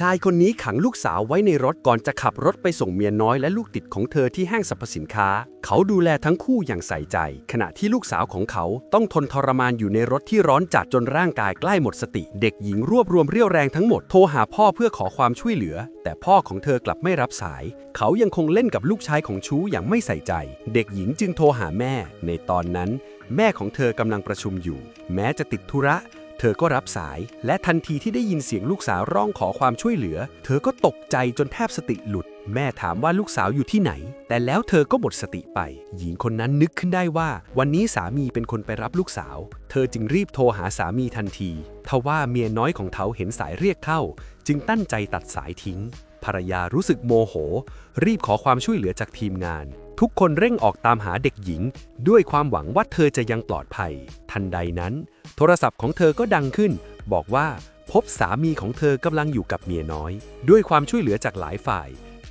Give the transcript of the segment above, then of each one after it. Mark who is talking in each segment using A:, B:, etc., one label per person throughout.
A: ชายคนนี้ขังลูกสาวไว้ในรถก่อนจะขับรถไปส่งเมียน้อยและลูกติดของเธอที่ห้างสรรพสินค้า เขาดูแลทั้งคู่อย่างใส่ใจ ขณะที่ลูกสาวของเขาต้องทนทรมานอยู่ในรถที่ร้อนจัดจนร่างกายใกล้หมดสติ เด็กหญิงรวบรวมเรี่ยวแรงทั้งหมดโทรหาพ่อเพื่อขอความช่วยเหลือ แต่พ่อของเธอกลับไม่รับสาย เขายังคงเล่นกับลูกชายของชู้อย่างไม่ใส่ใจ เด็กหญิงจึงโทรหาแม่ ในตอนนั้น แม่ของเธอกำลังประชุมอยู่ แม้จะติดธุระ เธอก็รับสาย และทันทีที่ได้ยินเสียงลูกสาวร้องขอความช่วยเหลือ เธอก็ตกใจจนแทบสติหลุด แม่ถามว่าลูกสาวอยู่ที่ไหน แต่แล้วเธอก็หมดสติไป หญิงคนนั้นนึกขึ้นได้ว่า วันนี้สามีเป็นคนไปรับลูกสาว เธอจึงรีบโทรหาสามีทันที ทว่าเมียน้อยของเขาเห็นสายเรียกเข้า จึงตั้นใจตัดสายทิ้ง ภรรยารู้สึกโมโห รีบขอความช่วยเหลือจากทีมงาน ทุกคนเร่งออกตามหาเด็กหญิง ด้วยความหวังว่าเธอจะยังปลอดภัย ทันใดนั้น โทรศัพท์ของเธอก็ดังขึ้น บอกว่าพบสามีของเธอกำลังอยู่กับเมียน้อย ด้วยความช่วยเหลือจากหลายฝ่าย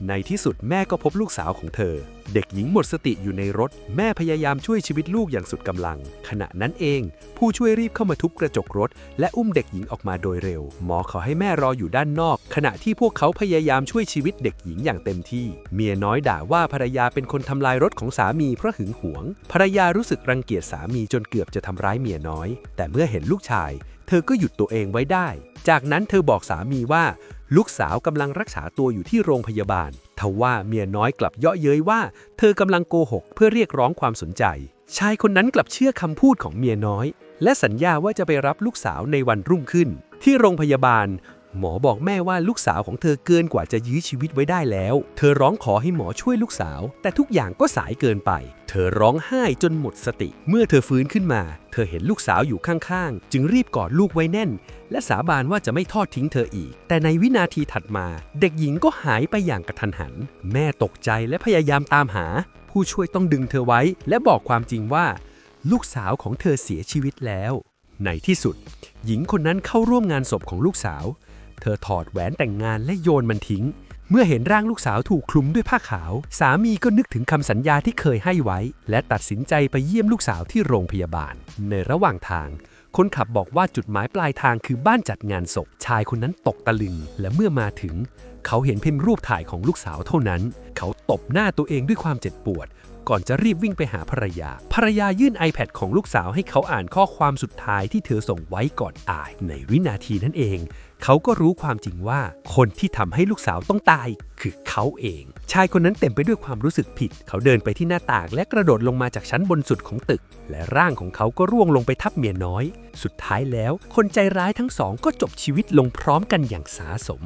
A: ในที่สุดแม่ก็พบลูกสาวของเธอ เด็กหญิงหมดสติอยู่ในรถ แม่พยายามช่วยชีวิตลูกอย่างสุดกำลัง ขณะนั้นเอง ผู้ช่วยรีบเข้ามาทุบกระจกรถ และอุ้มเด็กหญิงออกมาโดยเร็ว หมอขอให้แม่รออยู่ด้านนอก ขณะที่พวกเขาพยายามช่วยชีวิตเด็กหญิงอย่างเต็มที่ เมียน้อยด่าว่าภรรยาเป็นคนทำลายรถของสามีเพราะหึงหวง ภรรยารู้สึกรังเกียจสามีจนเกือบจะทำร้ายเมียน้อย แต่เมื่อเห็นลูกชาย เธอก็หยุดตัวเองไว้ได้ จากนั้นเธอบอกสามีว่า ลูกสาวกำลังรักษาตัวอยู่ที่โรงพยาบาล ทว่าเมียน้อยกลับเยาะเย้ยว่า เธอกำลังโกหกเพื่อเรียกร้องความสนใจ ชายคนนั้นกลับเชื่อคำพูดของเมียน้อย และสัญญาว่าจะไปรับลูกสาวในวันรุ่งขึ้น ที่โรงพยาบาล หมอบอกแม่ว่าลูกสาวของเธอเกินกว่าจะยื้อชีวิตไว้ได้แล้ว เธอร้องขอให้หมอช่วยลูกสาว แต่ทุกอย่างก็สายเกินไป เธอร้องไห้จนหมดสติ เมื่อเธอฟื้นขึ้นมา เธอเห็นลูกสาวอยู่ข้างๆ จึงรีบกอดลูกไว้แน่น และสาบานว่าจะไม่ทอดทิ้งเธออีก แต่ในวินาทีถัดมา เด็กหญิงก็หายไปอย่างกระทันหัน แม่ตกใจและพยายามตามหา ผู้ช่วยต้องดึงเธอไว้ และบอกความจริงว่า ลูกสาวของเธอเสียชีวิตแล้ว ในที่สุด หญิงคนนั้นเข้าร่วมงานศพของลูกสาว เธอถอดแหวนแต่งงานและโยนมันทิ้ง เมื่อเห็นร่างลูกสาวถูกคลุมด้วยผ้าขาว สามีก็นึกถึงคำสัญญาที่เคยให้ไว้ และตัดสินใจไปเยี่ยมลูกสาวที่โรงพยาบาล ในระหว่างทาง คนขับบอกว่าจุดหมายปลายทางคือบ้านจัดงานศพ ชายคนนั้นตกตะลึง และเมื่อมาถึง เขาเห็นเพียงรูปถ่ายของลูกสาวเท่านั้น เขาตบหน้าตัวเองด้วยความเจ็บปวด ก่อนจะรีบวิ่งไปหาภรรยา ภรรยายื่น iPad ของลูกสาวให้เขาอ่านข้อความสุดท้ายที่เธอส่งไว้ก่อนอาย ในวินาทีนั้นเอง เขาก็รู้ความจริงว่า คนที่ทำให้ลูกสาวต้องตาย คือเขาเอง ชายคนนั้นเต็มไปด้วยความรู้สึกผิด เขาเดินไปที่หน้าต่างและกระโดดลงมาจากชั้นบนสุดของตึก และร่างของเขาก็ร่วงลงไปทับเมียน้อย สุดท้ายแล้ว คนใจร้ายทั้งสองก็จบชีวิตลงพร้อมกันอย่างสาสม